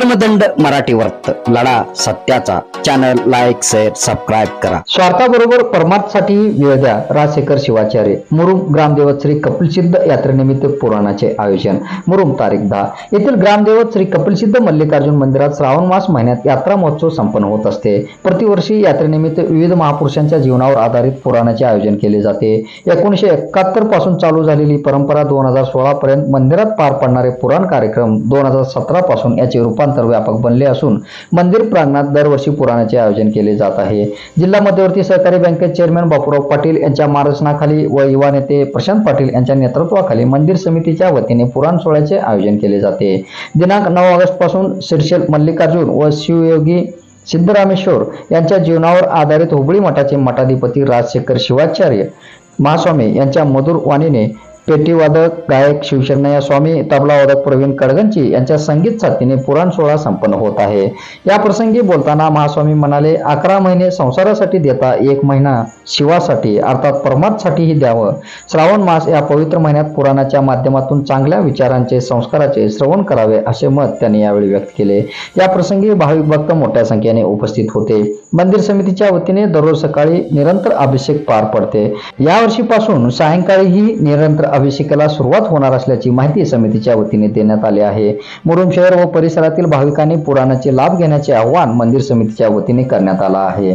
धर्मदंड मराठी वर्त लढा सत्याचा. चॅनल लाईक शेअर सबस्क्राईब करा. स्वार्थाबरोबर परमार्थसाठी वेळ द्या राजशेखर शिवाचार्य. मुरुम ग्रामदेवत श्री कपिलसिद्ध यात्रेनिमित्त पुराणाचे आयोजन. मुरुम तारीख दहा. येथील ग्रामदेवत श्री कपिलसिद्ध मल्लिकार्जुन मंदिरात श्रावण मास महिन्यात यात्रा महोत्सव संपन्न होत असते. प्रतिवर्षी यात्रेनिमित्त विविध महापुरुषांच्या जीवनावर आधारित पुराणाचे आयोजन केले जाते. एकोणीशे एकाहत्तरपासून चालू झालेली परंपरा दोन हजार सोळा पर्यंत मंदिरात पार पडणारे पुराण कार्यक्रम दोन हजार सतरा पासून याचे रूपांतर व्यापक बनले असून मंदिर प्रांगणात दरवर्षी पुराणाचे आयोजन केले जात आहे. जिल्हा मध्यवर्ती सहकारी बँकेचे चेअरमॅन बापूराव पाटील यांच्या मार्गदर्शनाखाली व युवा नेते प्रशांत पाटील यांच्या नेतृत्वाखाली मंदिर समितीच्या वतीने पुराण सोहळ्याचे आयोजन केले जाते. दिनांक नऊ ऑगस्टपासून शिरशेल मल्लिकार्जुन व शिवयोगी सिद्धरामेश्वर यांच्या जीवनावर आधारित हुबळी मठाचे मठाधिपती राजशेखर शिवाचार्य महास्वामी यांच्या मधुर वाणीने पेटीवादक गायक शिवशरणया स्वामी तबलावादक प्रवीण कडगंची यांच्या संगीत साथीने पुराण सोहळा संपन्न होत आहे. या प्रसंगी बोलताना महास्वामी म्हणाले अकरा महिने संसारासाठी देता एक महिना शिवासाठी अर्थात परमार्थसाठीही द्यावं. श्रावण मास या पवित्र महिन्यात पुराणाच्या माध्यमातून चांगल्या विचारांचे संस्काराचे श्रवण करावे असे मत त्यांनी यावेळी व्यक्त केले. या प्रसंगी भाविक भक्त मोठ्या संख्येने उपस्थित होते. मंदिर समितीच्या वतीने दररोज सकाळी निरंतर अभिषेक पार पडते. यावर्षीपासून सायंकाळीही निरंतर अभिषेकाला सुरुवात होणार असल्याची माहिती समितीच्या वतीने देण्यात आली आहे. मुरुम शहर व परिसरातील भाविकांनी पुराणाचे लाभ घेण्याचे आवाहन मंदिर समितीच्या वतीने करण्यात आलं आहे.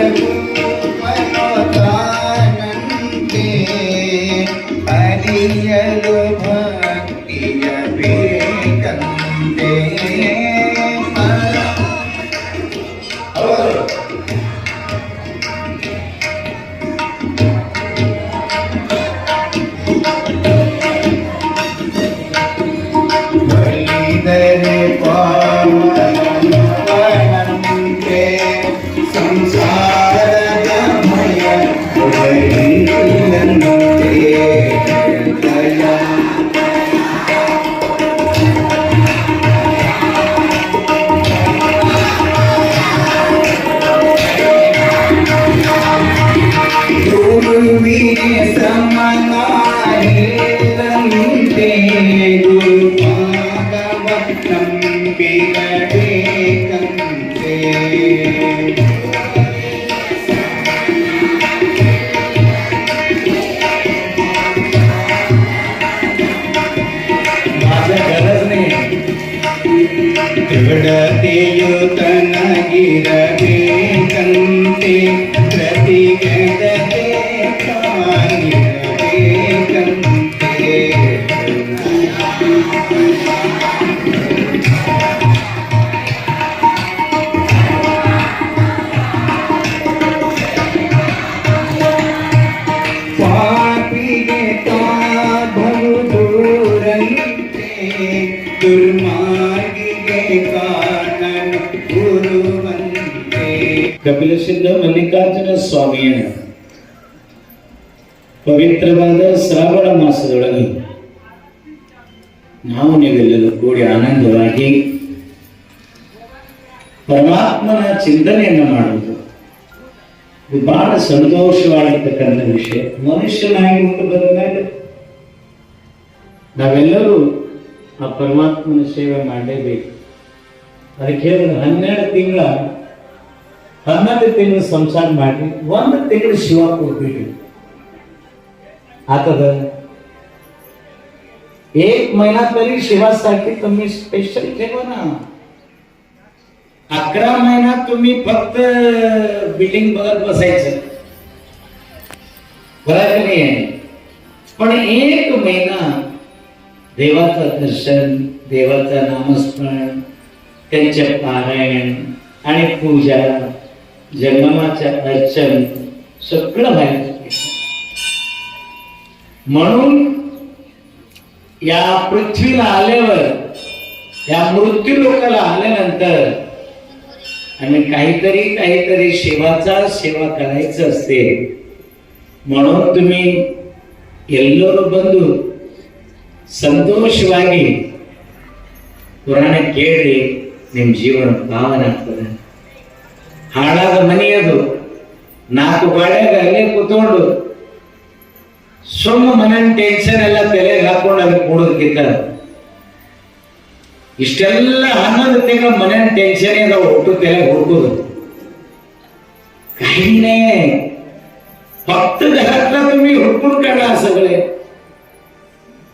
हात ದೃಢತೆಯು ತನಗಿರಬೇಕಂತೆ ಪ್ರತಿಗದತೆ ದುರ್ಮಾರ್ಗಿಗೆ ಕಾರಣನು ಗುರುವಂತೆ ಕಪಿಲಸಿದ್ಧ ಮಲ್ಲಿಕಾರ್ಜುನ ಸ್ವಾಮಿಯ ಪವಿತ್ರವಾದ ಶ್ರಾವಣ ಮಾಸದೊಳಗೆ ನಾವು ನೀವೆಲ್ಲರೂ ಕೂಡಿ ಆನಂದವಾಗಿ ಪರಮಾತ್ಮನ ಚಿಂತನೆಯನ್ನು ಮಾಡುವುದು ಇದು ಬಹಳ ಸಂತೋಷವಾಗಿರ್ತಕ್ಕಂಥ ವಿಷಯ ಮನುಷ್ಯನಾಗಿ ಹುಟ್ಟು ಬಂದ ಮೇಲೆ ನಾವೆಲ್ಲರೂ ಆ ಪರಮಾತ್ಮನ ಸೇವೆ ಮಾಡಲೇಬೇಕು ಅದಕ್ಕೆ ಹೇಳಿದ್ರೆ ಹನ್ನೆರಡು ತಿಂಗಳ ಹನ್ನೊಂದು ತಿಂಗಳು ಸಂಸಾರ ಮಾಡಿ ಒಂದು ತಿಂಗಳು ಶಿವ ಕೊಟ್ಬಿಟ್ಟು आता एक महिना तरी शिवासाठी तुम्ही स्पेशल ठेवा ना अकरा महिना तुम्ही फक्त बिल्डिंग बघत बसायचं बरोबर नाही आहे पण एक महिना देवाचं दर्शन देवाचं नामस्मरण त्यांचे पारायण आणि पूजा जंगमाच्या अर्चन सगळं व्हायचं म्हणून या पृथ्वीला आल्यावर या मृत्यू लोकाला आल्यानंतर आणि काहीतरी काहीतरी शिवाचा सेवा करायचं असते म्हणून तुम्ही येल्लो बंधू ಸಂತೋಷವಾಗಿ ಪುರಾಣ ಕೇಳಿ ನಿಮ್ಮ ಜೀವನ ಪಾವನ ಆಗ್ತದೆ. ಹಾಳಾದ ಮನೆಯದು, ನಾಲ್ಕು ಬಾಳೆಗ ಅಲ್ಲೇ ಕೂತ್ಕೊಂಡು ಸುಮ್ಮ ಮನೆ ಟೆನ್ಷನ್ ಎಲ್ಲ ತಲೆ ಹಾಕೊಂಡು ಅದಕ್ಕೆ ಕೂಡೋದಕ್ಕಿಂತ ಇಷ್ಟೆಲ್ಲ ಹನ್ನೊಂದು ತಿಂಗಳ ಮನೆ ಟೆನ್ಷನ್ ಅದಾವ ಒಟ್ಟು ತಲೆ ಹುಡುಕೋದು. ಕಾಯಿನೇ ಭಕ್ತದ ಹತ್ರ ತುಂಬಿ ಹುಡ್ಕೊಂಡ್ಕೊಂಡ ಆಸೆಗಳೇ.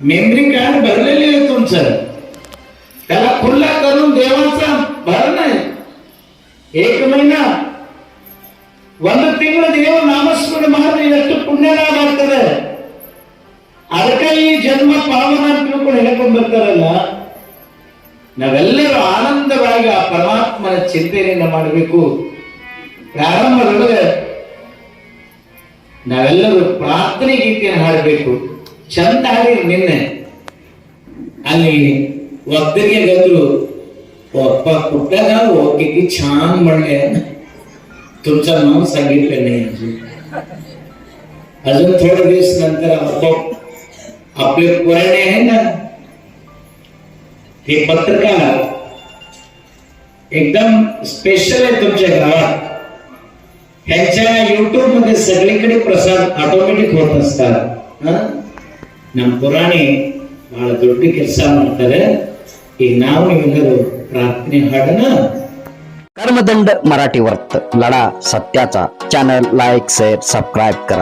मेमरी कार्ड भरलेले आहे तुमचं त्याला खुल्ला करून देवाचा भर नाही एक महिना ಒಂದು ತಿಂಗಳು ದೇವ ನಾಮಸ್ಮರಣೆ ಮಾಡಿದ್ರೆ ಎಷ್ಟು ಪುಣ್ಯಲಾಭ ಆಗ್ತದೆ ಅದಕ್ಕೆ ಈ ಜನ್ಮ ಪಾವನ ಅಂತ ತಿಳ್ಕೊಂಡು ಹೇಳ್ಕೊಂಡು ಬರ್ತಾರಲ್ಲ ನಾವೆಲ್ಲರೂ ಆನಂದವಾಗಿ ಆ ಪರಮಾತ್ಮನ ಚಿಂತನೆಯನ್ನ ಮಾಡಬೇಕು ಪ್ರಾರಂಭದೊಳಗೆ ನಾವೆಲ್ಲರೂ ಪ್ರಾರ್ಥನೆ ಗೀತೆಯನ್ನು ಹಾಡಬೇಕು ಚಂದ ಹಾಡಿ ನಿನ್ನೆ ಅಲ್ಲಿ ಒಬ್ಬರಿಗೆ ಗಂದ್ರು ಒಪ್ಪ कुठं हो किती छान म्हणले तुमचं नाव सांगितलं नाही अजून अजून थोडे दिवस नंतर आपोआप आपले पुराणे आहे ना हे पत्रकार एकदम स्पेशल आहे तुमच्या गावात ह्यांच्या युट्यूब मध्ये सगळीकडे प्रसाद ऑटोमॅटिक होत असतात ಹಾ? ನಮ್ಮ ಪುರಾಣಿ ಬಹಳ ದೊಡ್ಡ ಕೆಲಸ ಮಾಡ್ತಾರೆ ಈಗ ನಾವು ನೀವೆಲ್ಲರೂ ಪ್ರಾರ್ಥನೆ ಹಾಡೋಣ कर्मदंड मराठी वर्त लढा सत्याचा चॅनल लाईक शेअर सबस्क्राईब करा